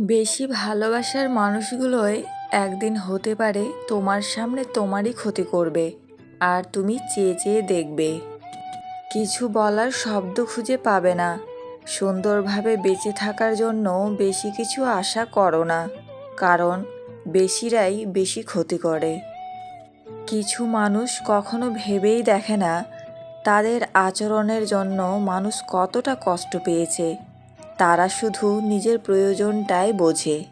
বেশি ভালোবাসার মানুষগুলোই একদিন হতে পারে তোমার সামনে তোমারই ক্ষতি করবে, আর তুমি চেয়ে চেয়ে দেখবে। কিছু বলার শব্দ খুঁজে পাবে না। সুন্দরভাবে বেঁচে থাকার জন্য বেশি কিছু আশা করো না, কারণ বেশিরাই বেশি ক্ষতি করে। কিছু মানুষ কখনো ভেবেই দেখে না, তাদের আচরণের জন্য মানুষ কতটা কষ্ট পেয়েছে। তারা শুধু নিজের প্রয়োজনটাই বোঝে।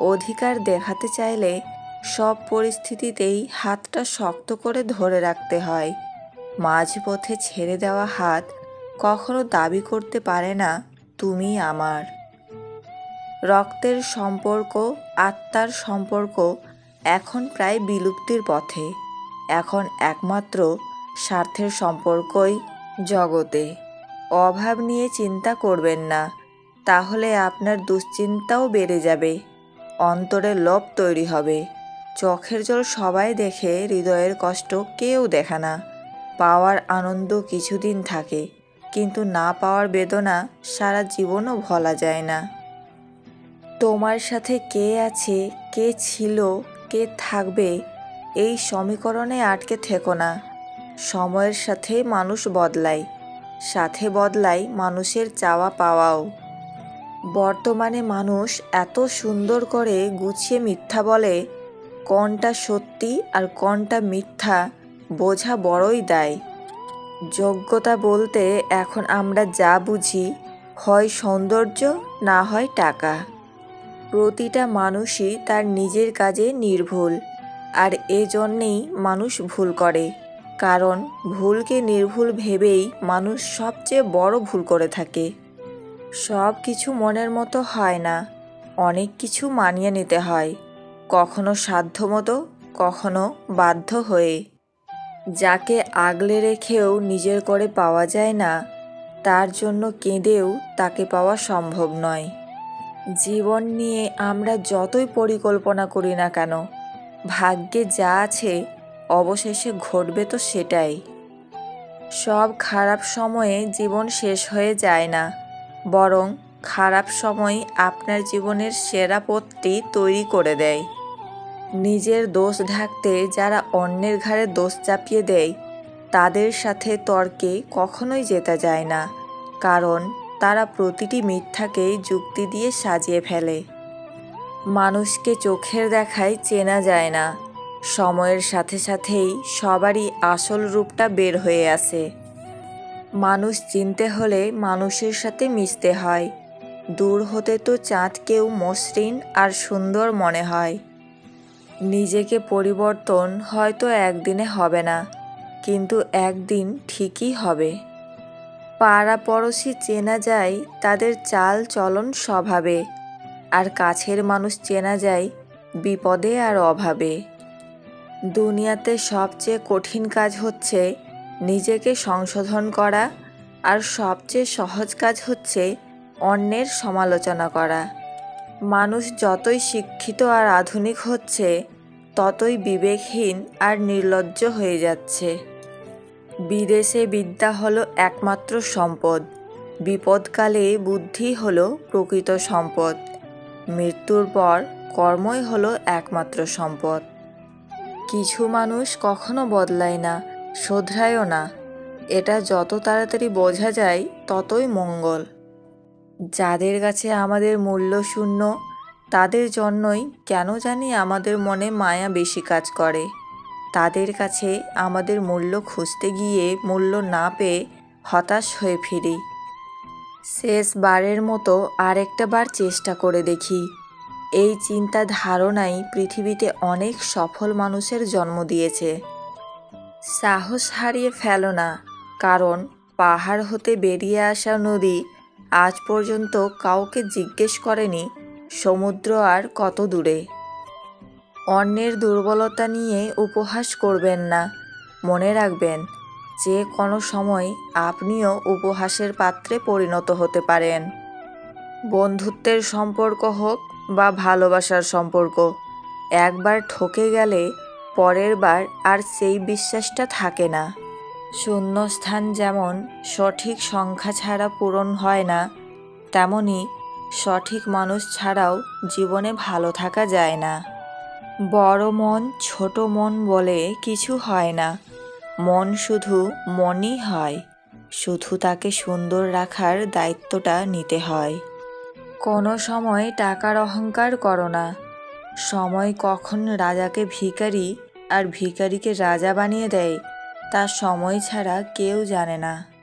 অধিকার দেখাতে চাইলে সব পরিস্থিতিতেই হাতটা শক্ত করে ধরে রাখতে হয়। মাঝপথে ছেড়ে দেওয়া হাত কখনো দাবি করতে পারে না, তুমি আমার। রক্তের সম্পর্ক, আত্মার সম্পর্ক এখন প্রায় বিলুপ্তির পথে। এখন একমাত্র স্বার্থের সম্পর্কই জগতে। অভাব নিয়ে চিন্তা করবেন না। তাহলে আপনার দুশ্চিন্তাও বেড়ে যাবে। অন্তরে লোভ তৈরি হবে। চোখের জল সবাই দেখে হৃদয়ের কষ্ট কেউ দেখে না। পাওয়ার আনন্দ কিছুদিন থাকে, কিন্তু না পাওয়ার বেদনা সারা জীবনও ভোলা যায় না। তোমার সাথে কে আছে, কে ছিল, কে থাকবে, এই সমীকরণে আটকে থেকো না। সময়ের সাথে মানুষ বদলায়। সাথে বদলায় মানুষের চাওয়া পাওয়াও। বর্তমানে মানুষ এত সুন্দর করে গুছিয়ে মিথ্যা বলে, কোনটা সত্যি আর কোনটা মিথ্যা বোঝা বড়ই দায়। যোগ্যতা বলতে এখন আমরা যা বুঝি, হয় সৌন্দর্য না হয় টাকা। প্রতিটা মানুষই তার নিজের কাজে নির্ভুল, আর এজন্যেই মানুষ ভুল করে। কারণ ভুলকে নির্ভুল ভেবেই মানুষ সবচেয়ে বড় ভুল করে থাকে। সব কিছু মনের মতো হয় না, অনেক কিছু মানিয়ে নিতে হয়, কখনো সাধ্যমতো, কখনো বাধ্য হয়ে। যাকে আগলে রেখেও নিজের করে পাওয়া যায় না, তার জন্য কেঁদেও তাকে পাওয়া সম্ভব নয়। জীবন নিয়ে আমরা যতই পরিকল্পনা করি না কেন, ভাগ্যে যা আছে অবশেষে ঘটবে তো সেটাই। সব খারাপ সময়ে জীবন শেষ হয়ে যায় না, বরং খারাপ সময় আপনার জীবনের সেরা পথটি তৈরি করে দেয়। নিজের দোষ ঢাকতে যারা অন্যের ঘাড়ে দোষ চাপিয়ে দেয়, তাদের সাথে তর্কে কখনোই জেতা যায় না, কারণ তারা প্রতিটি মিথ্যাকেই যুক্তি দিয়ে সাজিয়ে ফেলে। মানুষকে চোখের দেখায় চেনা যায় না সময়ের সাথে সাথেই সবারই আসল রূপটা বের হয়ে আসে। মানুষ চিনতে হলে মানুষের সাথে মিশতে হয়। দূর হতে তো চাঁদকেও মসৃণ আর সুন্দর মনে হয়। নিজেকে পরিবর্তন হয়তো একদিনে হবে না, কিন্তু একদিন ঠিকই হবে। পাড়া পড়শি চেনা যায় তাদের চাল চলন স্বভাবে, আর কাছের মানুষ চেনা যায় বিপদে আর অভাবে। দুনিয়াতে সবচেয়ে কঠিন কাজ হচ্ছে নিজেকে সংশোধন করা আর সবচেয়ে সহজ কাজ হচ্ছে অন্যের সমালোচনা করা। মানুষ যতই শিক্ষিত আর আধুনিক হচ্ছে, ততই বিবেকহীন আর নির্লজ্জ হয়ে যাচ্ছে। বিদেশে বিদ্যা হলো একমাত্র সম্পদ। বিপদকালে বুদ্ধি হলো প্রকৃত সম্পদ। মৃত্যুর পর কর্মই হলো একমাত্র সম্পদ। কিছু মানুষ কখনো বদলায় না, শোধরায়ও না। এটা যত তাড়াতাড়ি বোঝা যায়, ততই মঙ্গল। যাদের কাছে আমাদের মূল্য শূন্য, তাদের জন্যই কেন জানি আমাদের মনে মায়া বেশি কাজ করে। তাদের কাছে আমাদের মূল্য খুঁজতে গিয়ে মূল্য না পেয়ে হতাশ হয়ে ফিরি। শেষবারের মতো আরেকটা বার চেষ্টা করে দেখি। এই চিন্তা ধারণাই পৃথিবীতে অনেক সফল মানুষের জন্ম দিয়েছে। সাহস হারিয়ে ফেলো না, কারণ পাহাড় হতে বেরিয়ে আসা নদী আজ পর্যন্ত কাউকে জিজ্ঞেস করেনি সমুদ্র আর কত দূরে। অন্যের দুর্বলতা নিয়ে উপহাস করবেন না, মনে রাখবেন যে কোনো সময় আপনিও উপহাসের পাত্রে পরিণত হতে পারেন। বন্ধুত্বের সম্পর্ক হোক বা ভালোবাসার সম্পর্ক। একবার ঠকে গেলে পরের বার আর সেই বিশ্বাসটা থাকে না। শূন্যস্থান যেমন সঠিক সংখ্যা ছাড়া পূরণ হয় না, তেমনি সঠিক মানুষ ছাড়াও জীবনে ভালো থাকা যায় না। বড় মন ছোট মন বলে কিছু হয় না। মন শুধু মনই হয়, শুধু তাকে সুন্দর রাখার দায়িত্বটা নিতে হয়। কোনো সময় টাকার অহংকার করো না। সময় কখন রাজাকে ভিখারি আর ভিখারিকে রাজা বানিয়ে দেয়, তা সময় ছাড়া কেউ জানে না।